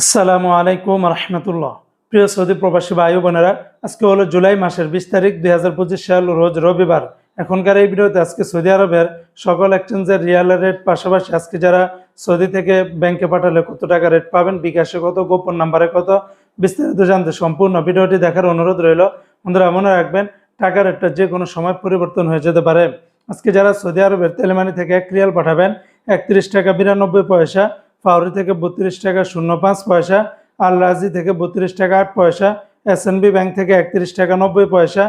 আসসালামু আলাইকুম রহমতুল্লাহ। প্রিয় সৌদি প্রবাসী ভাই বোনেরা, আজকে হলো জুলাই মাসের বিশ তারিখ দুই হাজার পঁচিশ সাল, রোজ রবিবার। এখনকার এই ভিডিওতে আজকে সৌদি আরবের সকল এক্সচেঞ্জের রিয়াল রেট পাশাপাশি আজকে যারা সৌদি থেকে ব্যাংকে পাঠালে কত টাকা রেট পাবেন, বিকাশে কত, গোপন নাম্বারে কত, বিস্তারিত জানতে সম্পূর্ণ ভিডিওটি দেখার অনুরোধ রইল। বন্ধুরা, মনে রাখবেন টাকার রেটটা যে কোনো সময় পরিবর্তন হয়ে যেতে পারে। আজকে যারা সৌদি আরবের তেলেমানি থেকে এক রিয়াল পাঠাবেন, একত্রিশ টাকা বিরানব্বই পয়সা ফাউরি থেকে বত্রিশ টাকা শূন্য পাঁচ পয়সা আল রাজি থেকে বত্রিশ টাকা আট পয়সা এস ব্যাংক থেকে একত্রিশ টাকা নব্বই পয়সা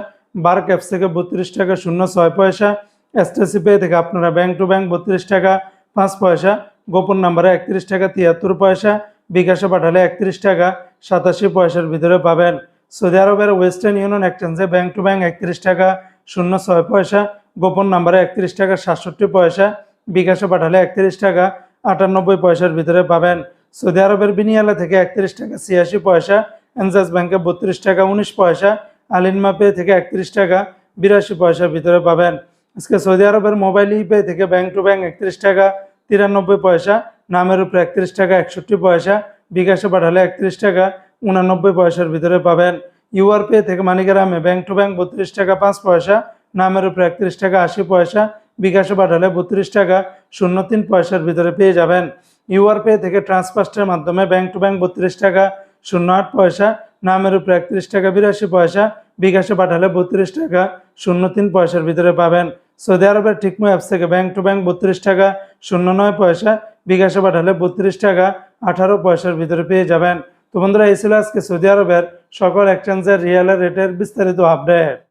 বার ক্যাপস থেকে বত্রিশ টাকা শূন্য ছয় পয়সা, এসটিসি পে থেকে আপনারা ব্যাংক টু ব্যাংক বত্রিশ টাকা পাঁচ পয়সা, গোপন নাম্বারে একত্রিশ টাকা তিয়াত্তর পয়সা, বিকাশে পাঠালে একত্রিশ টাকা সাতাশি পয়সার ভিতরে পাবেন। সৌদি আরবের ওয়েস্টার্ন ইউনিয়ন এক্সচেঞ্জে ব্যাংক টু ব্যাংক একত্রিশ টাকা শূন্য ছয় পয়সা, গোপন নাম্বারে একত্রিশ টাকা সাতষট্টি পয়সা, বিকাশে পাঠালে একত্রিশ টাকা আটানব্বই পয়সার ভিতরে পাবেন। সৌদি আরবের বিনিয়ালা থেকে একত্রিশ টাকা ছিয়াশি পয়সা, এনজাস ব্যাংকে বত্রিশ টাকা উনিশ পয়সা আলিনমা পে থেকে একত্রিশ টাকা বিরাশি পয়সার ভিতরে পাবেন। আজকে সৌদি আরবের মোবাইল ইপে থেকে ব্যাংক টু ব্যাংক একত্রিশ টাকা তিরানব্বই পয়সা, নামের উপরে একত্রিশ টাকা একষট্টি পয়সা, বিকাশে পাঠালে একত্রিশ টাকা উনানব্বই পয়সার ভিতরে পাবেন। ইউআর পে থেকে মানিগ্রামে ব্যাংক টু ব্যাংক বত্রিশ টাকা পাঁচ পয়সা, নামের উপরে একত্রিশ টাকা আশি পয়সা বিকাশে পাঠালে বত্রিশ টাকা শূন্য তিন পয়সার ভিতরে পেয়ে যাবেন। ইউআর পে থেকে ট্রান্সফার্স্টের মাধ্যমে ব্যাংক টু ব্যাংক বত্রিশ টাকা শূন্য আট পয়সা, নামের উপরে একত্রিশ টাকা বিরাশি পয়সা, বিকাশে পাঠালে বত্রিশ টাকা শূন্য তিন পয়সার ভিতরে পাবেন। সৌদি আরবের টিকমো অ্যাপস থেকে ব্যাংক টু ব্যাংক বত্রিশ টাকা শূন্য নয় পয়সা, বিকাশে পাঠালে বত্রিশ টাকা আঠারো পয়সার ভিতরে পেয়ে যাবেন। তো বন্ধুরা, এই ছিল আজকে সৌদি আরবের সকল এক্সচেঞ্জের রিয়েলের রেটের বিস্তারিত আপডেট